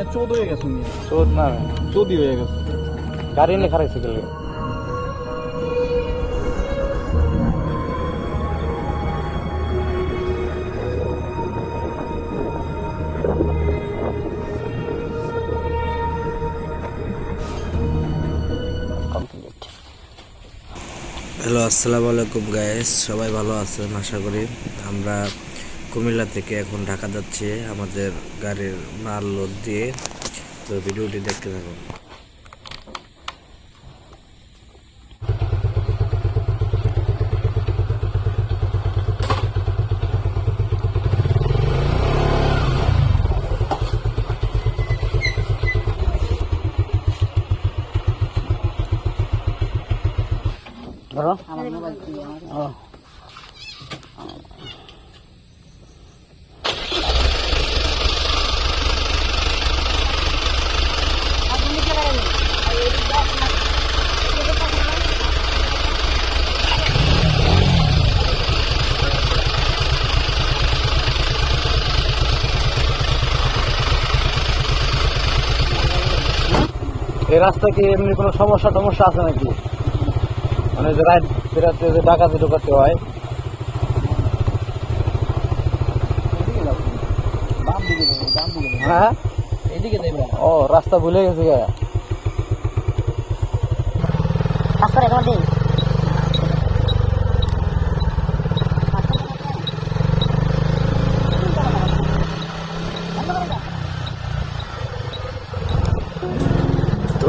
মানে চোদ হয়ে গেছে চোদ না চোদি হয়ে গেছে। গাড়ি নিয়ে খারাইছে গেলে। হ্যালো আসসালামু আলাইকুম গায়েস সবাই ভালো আছেন আশা করি। আমরা কুমিল্লা থেকে এখন ঢাকা যাচ্ছে আমাদের গাড়ির মাল লোড দিয়ে। তো ভিডিওটি দেখতে থাকুন। ধরো। আমার মোবাইল ও। এই রাস্তা কি এমনি কোনো সমস্যা টমস্যা আছে নাকি? মানে যে রাইড ফেরাতে যে ডাকাতি ঢোকাতে হয়। বাম দিকে যাব বাম দিকে যাব হ্যাঁ এদিকে ও রাস্তা ভুলে গেছে গা পাস করে তোমার দিন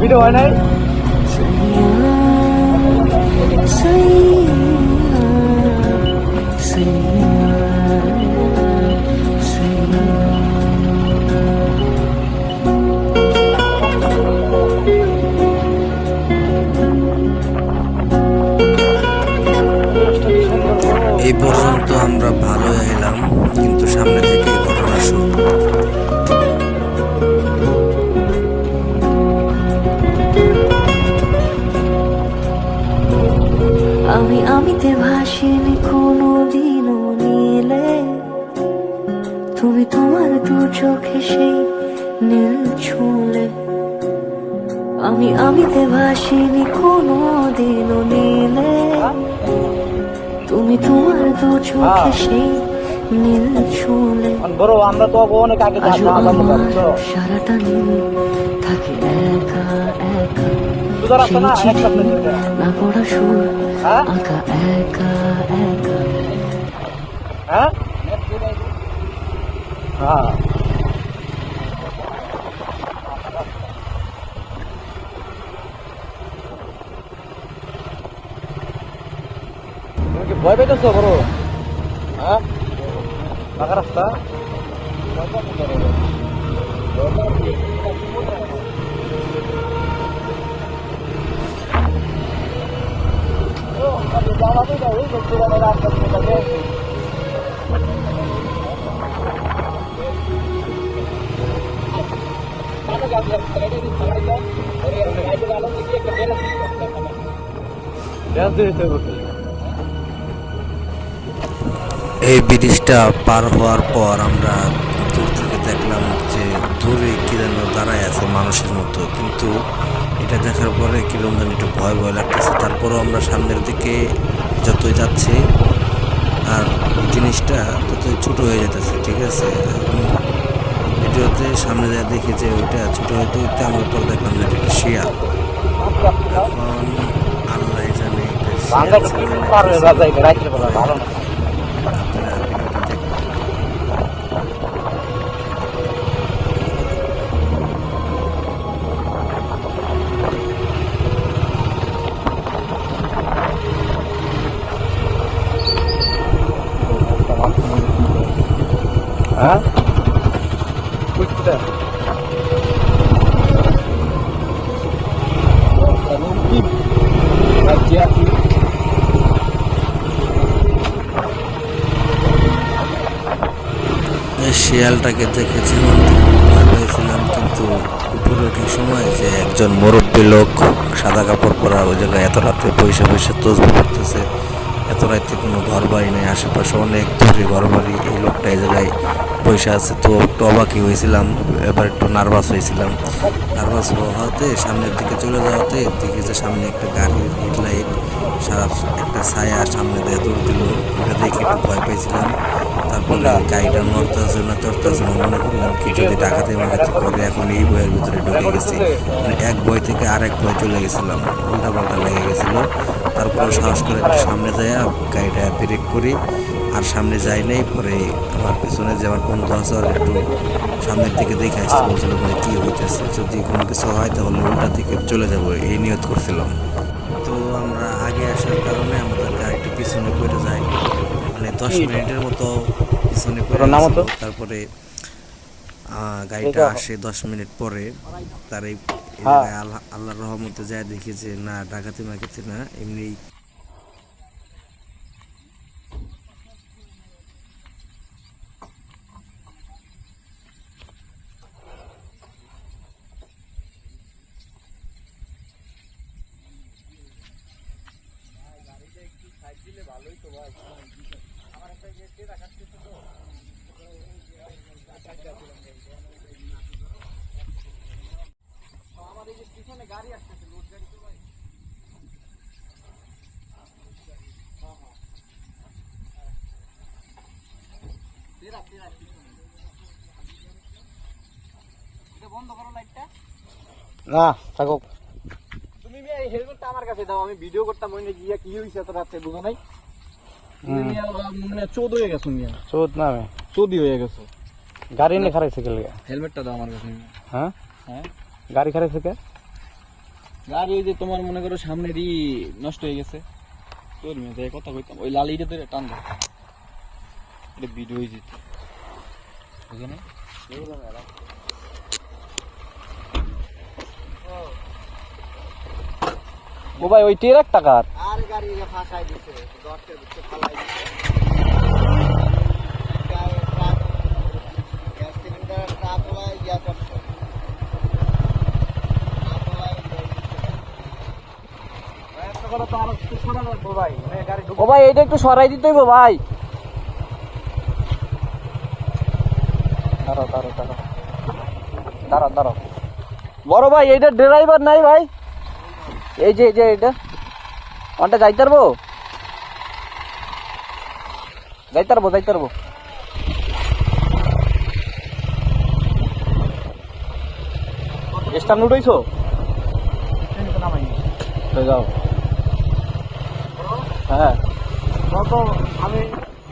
ভিডিও হয় নাই? এই পর্যন্ত আমরা ভালো এলাম কিন্তু সামনে থেকে ঘটনা শুরু। সেই নীল ছুঁলে আমি আমিতে ভাসিনি কোনো দিনও নীলে। তুমি তোমার দু চোখে সেই নীল ছুঁলে আমরা তো অনেক আগে? সারাটা নীল থাকে একা একা। না পড়া সুর হ্যাঁ? আঁকা একা একা। হ্যাঁ। তুমি কি ভয় পেতেছো বড় হ্যাঁ পাকা রাস্তা ড্যান্স দিতে হবে এই ব্রিজটা পার হওয়ার পর আমরা দূর থেকে দেখলাম যে দূরে কি যেন দাঁড়ায় আছে মানুষের মতো। কিন্তু এটা দেখার পরে কিরম যেন একটু ভয় ভয় লাগতেছে। তারপরও আমরা সামনের দিকে যতই যাচ্ছি, আর জিনিসটা ততই ছোট হয়ে যেতেছে, ঠিক আছে? ভিডিওতে সামনে যা দেখি যে ওইটা ছোট হইতে হইতে আমরা পরে দেখলাম যে একটা শিয়াল। এখন আল্লাহ জানে এটা শিয়াল দেখে যেমন তেমন ভয় পেয়েছিলাম, কিন্তু উপরে ওঠার সময় যে একজন মুরব্বী লোক সাদা কাপড় পরা ওই জায়গায় এত রাতে পয়সা পয়সা তসবি করতেছে, এত রাতে কোনো ঘর বাড়ি নেই, আশেপাশে অনেক দূরে ঘর বাড়ি, এই লোকটা এই জায়গায় পয়সা আছে। তো একটু অবাকই হয়েছিলাম, এবার একটু নার্ভাস হয়েছিলাম। নার্ভাস হওয়াতে সামনের দিকে চলে যাওয়াতে দিকে যে সামনে একটা গাড়ির হেডলাইট একটা ছায়া সামনে দিয়ে দৌড় দিল। ওটা দেখে একটু ভয় পেয়েছিলাম তারপরে গাড়িটা নড়তে আছে না চড়তে আছে না মনে করলাম কি যদি ডাকাতে মাকাতে করে এখন এই বইয়ের ভিতরে ঢুকে গেছি। মানে এক বই থেকে আরেক বই চলে গেছিলাম। উল্টা পাল্টা লেগে গেছিল। তারপরে সাহস করে একটু সামনে যাই গাড়িটা ব্রেক করি। আর সামনে যাই নাই পরে আমার পেছনে যে আমার বন্ধু আছে আর একটু সামনের দিকে দেখে আসতে বলছিল মানে কী হইতেছে? যদি কোনো কিছু হয় তাহলে উল্টা দিকে চলে যাব। এই নিয়ত করছিলাম। আগে আসার কারণে আমাদের গাড়িটা পিছনে পড়ে যায়। মানে দশ মিনিটের মতো পিছনে পড়ে? তারপরে আহ, গাড়িটা আসে দশ মিনিট পরে। তার এই হ্যাঁ। আল্লাহর রহমতে যায় দেখি যে না ডাকাতি মাকাতি না এমনি না থাকুক। তুমি মিয়া এই হেলমেটটা আমার কাছে দাও আমি ভিডিও করতাম ওই গিয়া কি হইছে এত রাতে বুঝো নাই? তুমি মিয়া মানে চোদ হয়ে গেছো মিয়া। চোদ না চোদি হয়ে গেছো। গাড়ি নিয়ে খারাইছে কে হেলমেটটা দাও আমার কাছে হ্যাঁ? হ্যাঁ? গাড়ি খারাইছে কে? গাড়ি ওই যে তোমার মনে করো সামনেরই নষ্ট হয়ে গেছে। তোর মেয়ে কথা কইতাম, ওই লাল ইটা ধরে টান দাও এটা ভিডিও হয়ে যেত বুঝো না? ও ভাই, ওই টের এক টাকার আর গাড়ি ফাঁসাই দিছে দশটার ভিতরে ফালাই দিছে। ও ভাই এটা একটু সরাই দিতে হইব ভাই। দাঁড়াও দাঁড়াও দাঁড়াও। দাঁড়াও দাঁড়াও। বড় ভাই এইটা ড্রাইভার নাই ভাই। এই যে এই যে এটা ওটা যাইতে পারব যাইতে পারব যাইতে পারব স্টান উঠাইছো? যাও। হ্যাঁ। তো আমি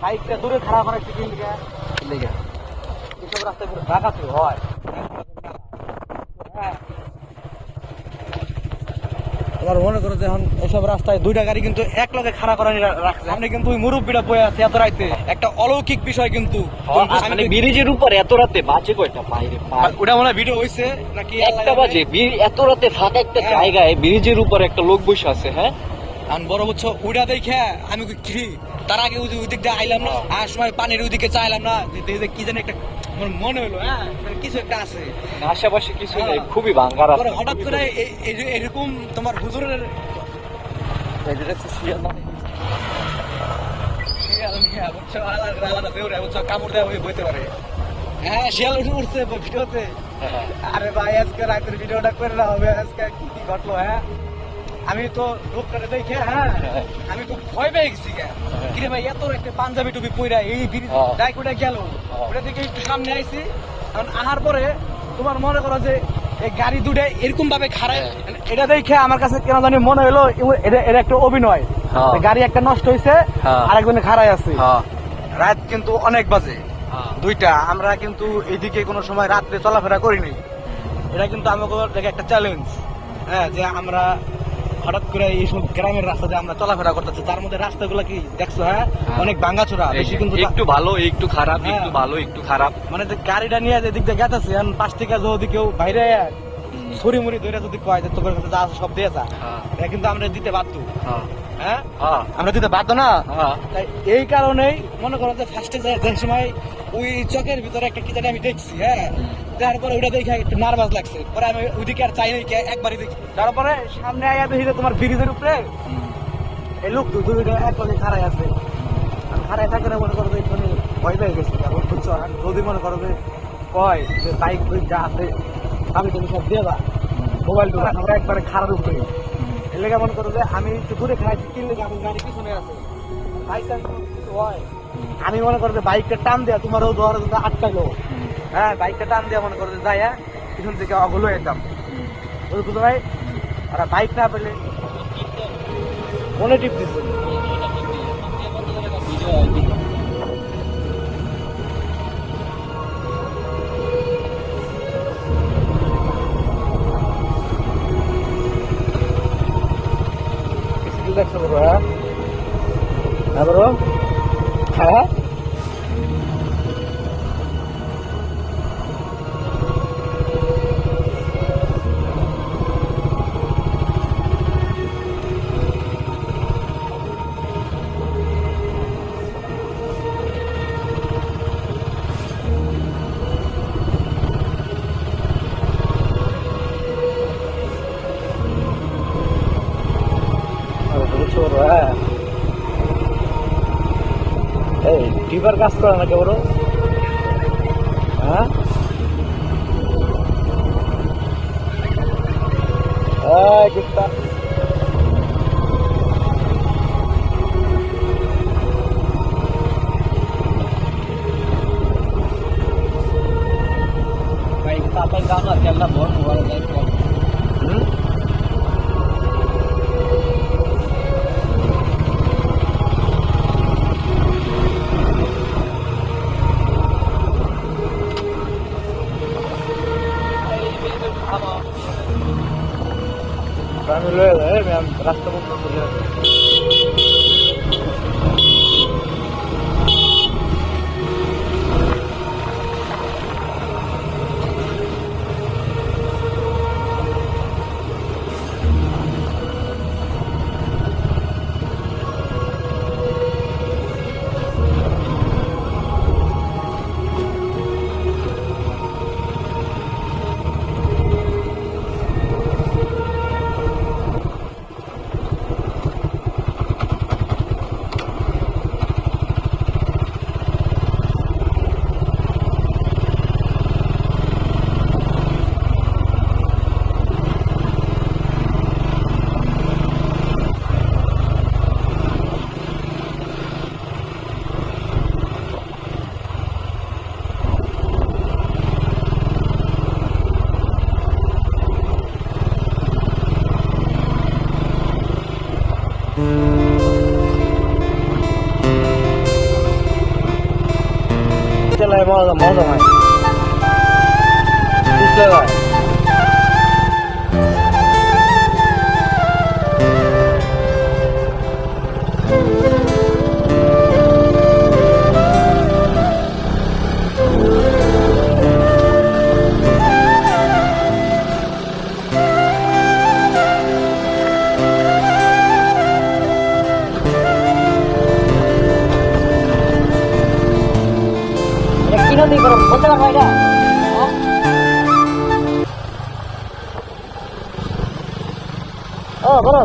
বাইকটা দূরে খারাপ করার কি লেগে লেগে এসব রাস্তায় পুরো ডাকাতি হয়। মনে করো যে এখন এসব রাস্তায় দুইটা গাড়ি কিন্তু এক লগে খাড়া রাখছে। আপনি কিন্তু ওই মুরব্বীটা বয়ে আছে এত রাইতে। একটা অলৌকিক বিষয় কিন্তু। মানে ব্রিজের উপর এত রাতে বাজে কয়টা? বাইরে ওটা মনে হয় ভিডিও হইছে নাকি একটা বাজে। এত রাতে ফাঁকা একটা হ্যাঁ। জায়গায় ব্রিজের উপর একটা লোক বসে আছে হ্যাঁ? আমি বড় বলছো ওইটা দেখে আমি কি তার আগে ওই ওই দিক আইলাম না আর সময় পানির ওই দিকে চাইলাম না যে দেখি যে কি জানি একটা আমার মনে হলো হ্যাঁ কিছু একটা আছে। আশেপাশে কিছু নেই হ্যাঁ। খুবই ভাঙ্গা পরে হঠাৎ করে এ- এ- এরকম তোমার হুজুরের শিয়াল? কামড় দেওয়া বইতে পারে। হ্যাঁ উঠে উঠছে ভিডিওতে। আরে ভাই আজকে রাতের ভিডিওটা করে না হবে আজকে কি ঘটলো হ্যাঁ? আমি তো করে দেখে হ্যাঁ আমি তো ভয় পেয়ে গেছি কিরে ভাই এত একটা পাঞ্জাবি টুপি পইরা এই ব্রিজ হ্যাঁ। ডাইক ওটা গেল? ওটা থেকে একটু সামনে আইছি। কারণ আহার পরে তোমার মনে করো যে এই গাড়ি দুটো এরকম ভাবে খারাপ এটা দেখে আমার কাছে কেন জানি মনে হলো এটা এটা একটা অভিনয়। হ্যাঁ। গাড়ি একটা নষ্ট হয়েছে হ্যাঁ। আরেকজনে খারাই আছে। হ্যাঁ। রাত কিন্তু অনেক বাজে। দুইটা আমরা কিন্তু এইদিকে কোনো সময় রাত্রে চলাফেরা করিনি। এটা কিন্তু আমাকে একটা চ্যালেঞ্জ হ্যাঁ যে আমরা হঠাৎ করে এইসব গ্রামের রাস্তাতে আমরা চলাফেরা করতেছি। তার মধ্যে রাস্তা রাস্তাগুলো কি দেখছ হ্যাঁ? অনেক ভাঙাচোরা বেশি কিন্তু একটু ভালো একটু খারাপ হ্যাঁ। একটু ভালো একটু খারাপ। মানে যে গাড়িটা নিয়ে যে দিক দিয়ে গেতেছে পাশ থেকে যদি কেউ বাইরে ছড়ি মুড়ি ধরে যদি কয় যে তোর কাছে যা আছে সব দিয়ে যা হ্যাঁ, কিন্তু আমরা দিতে বাধ্য। হ্যাঁ, হ্যাঁ? হ্যাঁ, আমরা দিতে বাধ্য না? হ্যাঁ। তাই এই কারণেই মনে করো যে ফার্স্টে যে যে সময় ওই চকের ভিতরে একটা কি জানি আমি দেখছি হ্যাঁ? তারপরে ওটা দেখে একটু নার্ভাস লাগছে। পরে আমি ওইদিকে আর চাই নাই একবারই দেখি। তারপরে সামনে আয়া দেখি তোমার ব্রিজের উপরে এই লোক তো দুইটা একবারে খাড়াই আছে। খাড়াই থাকে না মনে করো এখানে ভয় পেয়ে গেছি। এখন বুঝছ যদি মনে করো যে কয় যে বাইক যা আছে, আমি তুমি সব দিয়ে দা মোবাইল টোবাইল আমরা একবারে খারাপ উপরে। এর মনে করো যে আমি একটু দূরে খাইছি তিন লেগে আমার গাড়ি পিছনে আছে। বাইক কিছু হয়। আমি মনে করো যে বাইকটা টান দেয়া তোমারও ধরো যদি আটকালো হ্যাঁ বাইকটা টান দেয়া মনে করো যে যাই হ্যাঁ পিছন থেকে অগলো যেতাম বুঝলো ভাই? আর বাইক না পেলে মনে টিপ দিচ্ছে দেখছ বড় হ্যাঁ হ্যাঁ? এই কাজ করে না কে বড়? হ্যাঁ? এই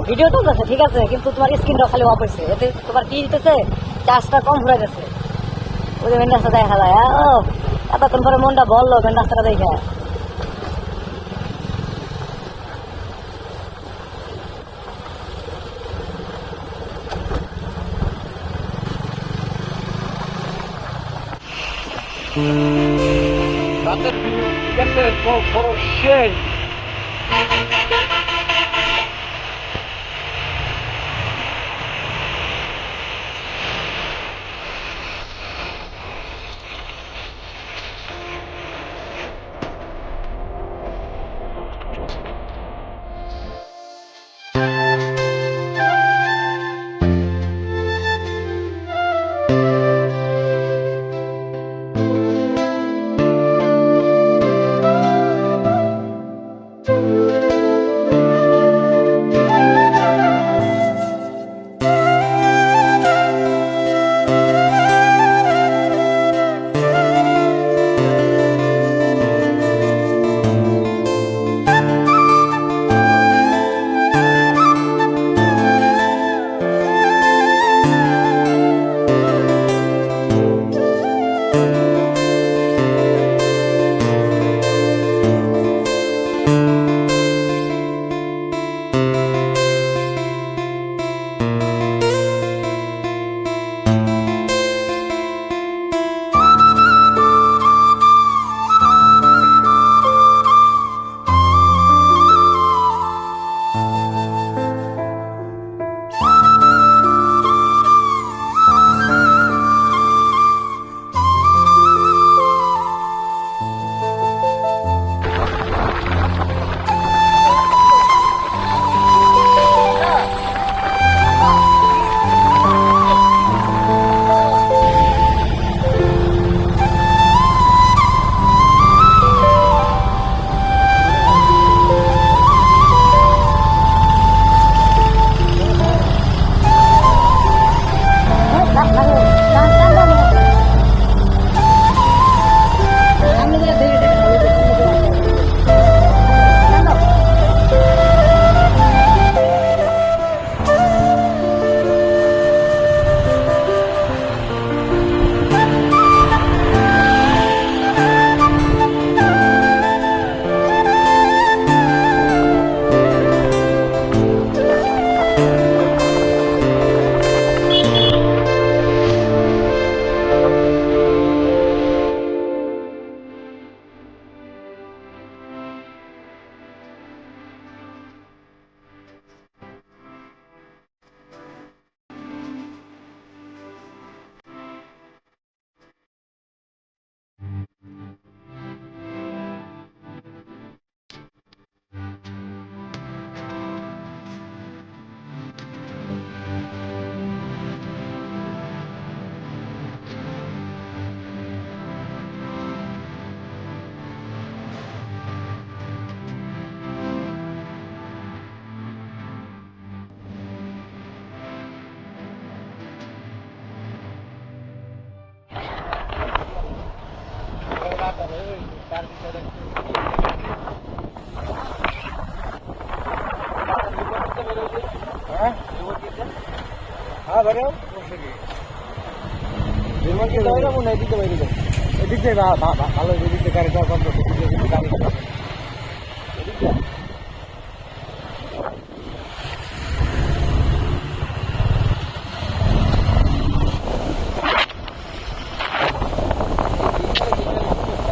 ভিডিও চলতেছে ঠিক আছে, কিন্তু তোমার স্ক্রিনটা খালি অফ হয়েছে। এতে তোমার কি দিতেছে চার্জটা কম হয়ে গেছে। ওই যে ভেন্ডাসটা দেখা যায় ও এতক্ষণ পরে মনটা বলল ভেন্ডাসটা দেখে। রাতের করছে খরচ শেষ হ্যাঁ বেরো এদিক দিয়ে ভালো এদিক থেকে গাড়ি যাওয়া বন্ধ